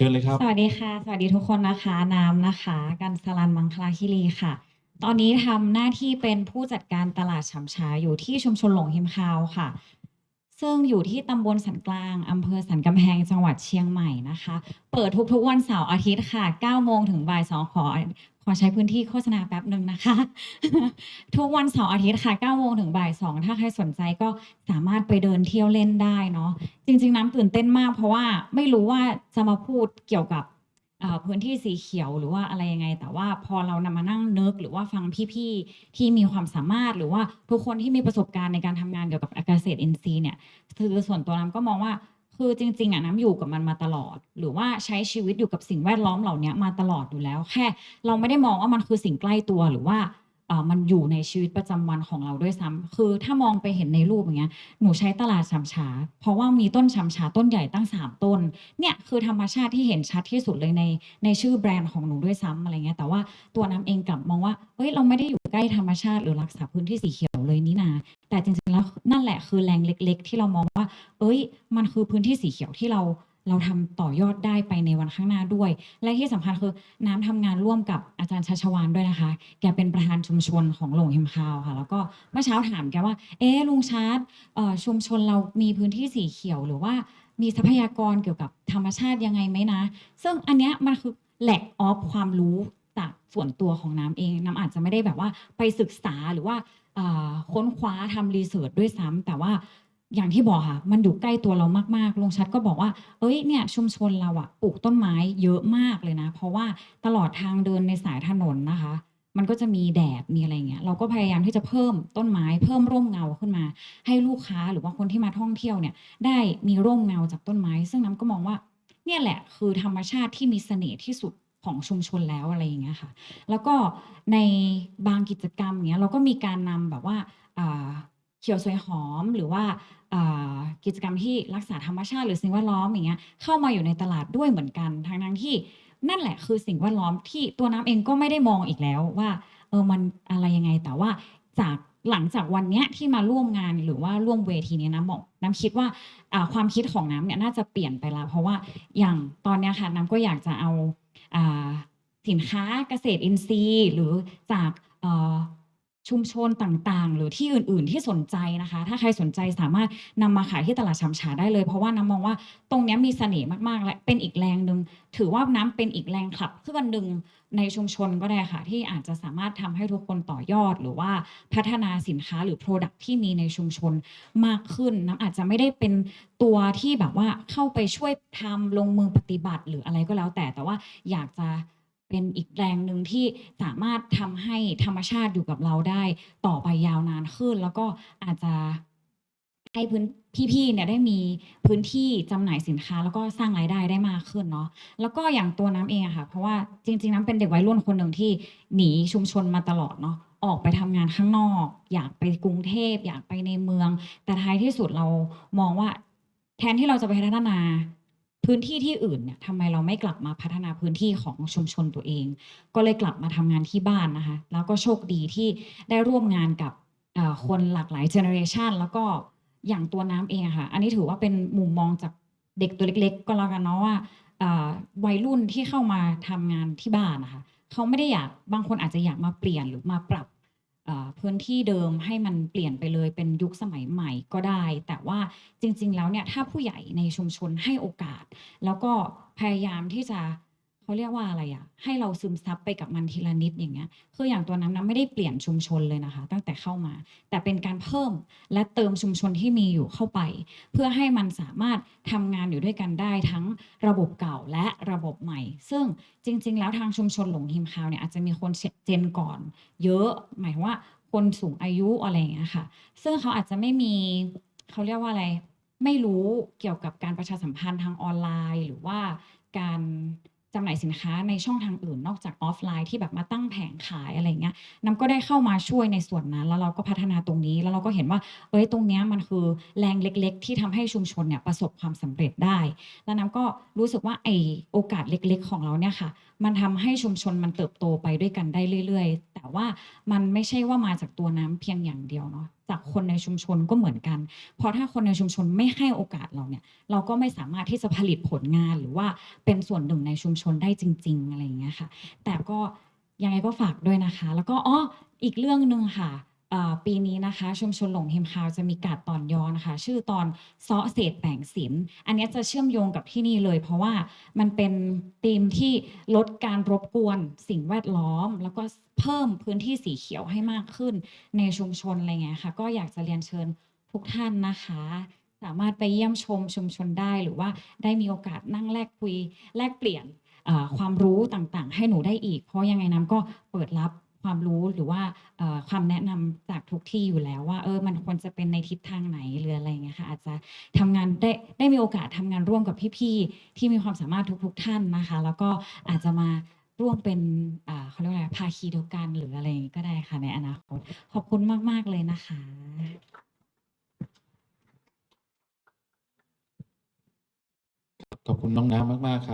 ชิญเลยครับ สวัสดีค่ะ สวัสดีทุกคนนะคะ น้ำนะคะ กันสลันมังคลาคิรีค่ะ ตอนนี้ทำหน้าที่เป็นผู้จัดการตลาดฉำชาอยู่ที่ชุมชนหลงฮิมคาวค่ะ ซึ่งอยู่ที่ตำบลสันกลางอำเภอสันกำแพงจังหวัดเชียงใหม่นะคะ เปิดทุกๆวันเสาร์อาทิตย์ค่ะ9โมงถึงบ่าย2ขอขอใช้พื้นที่โฆษณาแป๊บหนึ่งนะคะ ทุกวันเสาร์อาทิตย์ค่ะ9โมงถึงบ่าย2ถ้าใครสนใจก็สามารถไปเดินเที่ยวเล่นได้เนาะจริง ๆ น้ำตื่นเต้นมากเพราะว่าไม่รู้ว่าจะมาพูดเกี่ยวกับ เอ่อพื้นที่สีเขียวหรือว่าอะไรยังไง แต่ว่าพอเรานำมานั่งนึกหรือว่าฟังพี่ๆที่มีความสามารถหรือว่าทุกคนที่มีประสบการณ์ในการทำงานเกี่ยวกับเกษตรอินทรีย์เนี่ยคือส่วนตัวน้ำก็มองว่า คือจริงๆอะน้ำอยู่กับมันมาตลอด หรือว่าใช้ชีวิตอยู่กับสิ่งแวดล้อมเหล่านี้มาตลอดอยู่แล้ว แค่ เราไม่ได้มองว่ามันคือสิ่งใกล้ตัวหรือว่า มันอยู่ในชีวิตประจำวันของเราด้วยซ้ำคือถ้ามองไปเห็นในรูปอย่างเงี้ยหนูใช้ตลาดฉำฉา เพราะว่ามีต้นฉำฉาต้นใหญ่ตั้งสามต้น เนี่ยคือธรรมชาติที่เห็นชัดที่สุดเลยในในชื่อแบรนด์ของหนูด้วยซ้ำอะไรเงี้ยแต่ว่าตัวน้ำเองกลับมองว่าเฮ้ยเราไม่ได้อยู่ใกล้ธรรมชาติหรือรักษาพื้นที่สีเขียวเลยนี่นาแต่จริงๆแล้วนั่นแหละคือแรงเล็ก ๆ ที่เรามองว่า เอ้ย มันคือพื้นที่สีเขียวที่เรา เราทำต่อยอดได้ไปในวันข้างหน้าด้วย และที่สำคัญคือน้ำทำงานร่วมกับอาจารย์ชัชวานด้วยนะคะ แกเป็นประธานชุมชนของหลงเฮมคาวค่ะ แล้วก็เมื่อเช้าถามแกว่า เอ๊ลุงชาร์ตชุมชนเรามีพื้นที่สีเขียวหรือว่ามีทรัพยากรเกี่ยวกับธรรมชาติยังไงไหมนะ ซึ่งอันเนี้ยมันคือแหลกออฟความรู้จากส่วนตัวของน้ำเอง น้ำอาจจะไม่ได้แบบว่าไปศึกษาหรือว่าค้นคว้าทำรีเสิร์ชด้วยซ้ำแต่ว่า อย่างที่บอกค่ะ มันอยู่ใกล้ตัวเรามากๆลุงชัดก็บอกว่า เอ้ยเนี่ยชุมชนเราอะปลูกต้นไม้เยอะมากเลยนะ เพราะว่าตลอดทางเดินในสายถนนนะคะ มันก็จะมีแดดมีอะไรเงี้ย เราก็พยายามที่จะเพิ่มต้นไม้ เพิ่มร่มเงาขึ้นมา ให้ลูกค้าหรือว่าคนที่มาท่องเที่ยวเนี่ย ได้มีร่มเงาจากต้นไม้ ซึ่งน้ำก็มองว่า เนี่ยแหละคือธรรมชาติที่มีเสน่ห์ที่สุดของชุมชนแล้วอะไรอย่างเงี้ยค่ะ แล้วก็ในบางกิจกรรมเนี้ยเราก็มีการนำแบบว่าเขียวสวยหอมหรือว่า กิจกรรมที่รักษาธรรมชาติหรือสิ่งแวดล้อมอย่างเงี้ยเข้ามาอยู่ในตลาดด้วยเหมือนกันทั้งนั้นที่นั่นแหละคือสิ่งแวดล้อมที่ตัวน้ำเองก็ไม่ได้มองอีกแล้วว่าเออมันอะไรยังไงแต่ว่าจากหลังจากวันเนี้ยที่มาร่วมงานหรือว่าร่วมเวทีเนี้ยน้ำบอกน้ำคิดว่าความคิดของน้ำเนี่ยน่าจะเปลี่ยนไปแล้ว เพราะว่าอย่างตอนเนี้ยค่ะน้ำก็อยากจะเอาอสินค้าเกษตรอินทรีย์ หรือจาก ชุมชนต่างๆ หรือที่อื่นๆที่สนใจนะคะ ถ้าใครสนใจสามารถนำมาขายที่ตลาดชำฉาได้เลย เพราะว่าน้ำมองว่าตรงนี้มีเสน่ห์มากๆและเป็นอีกแรงหนึ่งถือว่าน้ำเป็นอีกแรงขับเคลื่อนหนึ่งในชุมชนก็ได้ค่ะ ที่อาจจะสามารถทำให้ทุกคนต่อยอด หรือว่าพัฒนาสินค้าหรือ Product ที่มีในชุมชนมากขึ้นน้ำอาจจะไม่ได้เป็นตัวที่แบบว่าเข้าไปช่วยทำลงมือปฏิบัติหรืออะไรก็แล้วแต่แต่ว่าอยากจะ เป็นอีกแรงหนึ่งที่สามารถทำให้ธรรมชาติอยู่กับเราได้ต่อไปยาวนานขึ้น แล้วก็อาจจะให้พื้นพี่ๆเนี่ยได้มีพื้นที่จำหน่ายสินค้า แล้วก็สร้างรายได้ได้มากขึ้นเนาะแล้วก็อย่างตัวน้ำเองอะค่ะ เพราะว่าจริง ๆ น้ำเป็นเด็กวัยรุ่นคนหนึ่งที่หนีชุมชนมาตลอดเนาะออกไปทำงานข้างนอก อยากไปกรุงเทพ อยากไปในเมือง แต่ท้ายที่สุดเรามองว่า แทนที่เราจะไปพัฒนา พื้นที่ที่อื่นเนี่ยทำไมเราไม่กลับมาพัฒนาพื้นที่ของชุมชนตัวเอง ก็เลยกลับมาทำงานที่บ้านนะคะ แล้วก็โชคดีที่ได้ร่วมงานกับคนหลากหลายเจเนอเรชันแล้วก็อย่างตัวน้ำเองค่ะ อันนี้ถือว่าเป็นมุมมองจากเด็กตัวเล็ก ๆ ก็แล้วกันเนาะว่าวัยรุ่นที่เข้ามาทำงานที่บ้านนะคะ เขาไม่ได้อยากบางคนอาจจะอยากมาเปลี่ยนหรือมาปรับ พื้นที่เดิมให้มันเปลี่ยนไปเลยเป็นยุคสมัยใหม่ก็ได้ แต่ว่าจริง ๆ แล้วเนี่ยถ้าผู้ใหญ่ในชุมชนให้โอกาส แล้วก็พยายามที่จะ เขาเรียกว่าอะไรอะให้เราซึมซับไปกับมันทีละนิดอย่างเงี้ยคืออย่างตัวน้ำน้ำไม่ได้เปลี่ยนชุมชนเลยนะคะ ตั้งแต่เข้ามา แต่เป็นการเพิ่มและเติมชุมชนที่มีอยู่เข้าไป เพื่อให้มันสามารถทำงานอยู่ด้วยกันได้ทั้งระบบเก่าและระบบใหม่ ซึ่งจริง ๆ แล้วทางชุมชนหลงฮิมคาวเนี่ยอาจจะมีคนเจนก่อน เยอะหมายถึงว่าคนสูงอายุอะไรอย่างเงี้ยค่ะ ซึ่งเขาอาจจะไม่มีเขาเรียกว่าอะไร ไม่รู้เกี่ยวกับการประชาสัมพันธ์ทางออนไลน์ หรือว่าการ จำหน่ายสินค้าในช่องทางอื่นนอกจากออฟไลน์ที่แบบมาตั้งแผงขายอะไรเงี้ยน้ำก็ได้เข้ามาช่วยในส่วนนั้น แล้วเราก็พัฒนาตรงนี้ แล้วเราก็เห็นว่าเอ้ยตรงเนี้ยมันคือแรงเล็ก ๆ ที่ทำให้ชุมชนเนี่ยประสบความสำเร็จได้ แล้วน้ำก็รู้สึกว่าไอโอกาสเล็ก ๆ ของเราเนี่ยค่ะ มันทำให้ชุมชนมันเติบโตไปด้วยกันได้เรื่อย ๆ แต่ว่ามันไม่ใช่ว่ามาจากตัวน้ำเพียงอย่างเดียวเนาะ จากคนในชุมชนก็เหมือนกัน เพราะถ้าคนในชุมชนไม่ให้โอกาสเราเนี่ย เราก็ไม่สามารถที่จะผลิตผลงานหรือว่าเป็นส่วนหนึ่งในชุมชนได้จริง ๆ อะไรอย่างเงี้ยค่ะ แต่ก็ยังไงก็ฝากด้วยนะคะ แล้วก็อ๋ออีกเรื่องหนึ่งค่ะ ปีนี้นะคะชุมชนหลงเฮมคาวจะมีการตอนย้อนนะคะ ชื่อตอนซ้อเศษแบ่งสินอันนี้จะเชื่อมโยงกับที่นี่เลย เพราะว่ามันเป็นธีมที่ลดการรบกวนสิ่งแวดล้อม แล้วก็เพิ่มพื้นที่สีเขียวให้มากขึ้นในชุมชนอะไรเงี้ยค่ะก็อยากจะเรียนเชิญทุกท่านนะคะ สามารถไปเยี่ยมชมชุมชนได้หรือว่าได้มีโอกาสนั่งแลกคุยแลกเปลี่ยนความรู้ต่างๆ ให้หนูได้อีก เพราะยังไงน้ำก็เปิดรับ ความรู้หรือว่าความแนะนำจากทุกที่อยู่แล้วว่าเออมันควรจะเป็นในทิศทางไหนหรืออะไรเงี้ยค่ะอาจจะทำงานได้ได้มีโอกาสทำงานร่วมกับพี่ๆที่มีความสามารถทุก ๆ ท่านนะคะ แล้วก็อาจจะมาร่วมเป็นเขาเรียกว่าอะไรภาคีเดียวกันหรืออะไรอย่างงี้ก็ได้ค่ะในอนาคตขอบคุณมากๆเลยนะคะขอบคุณน้องน้ำมากๆครับ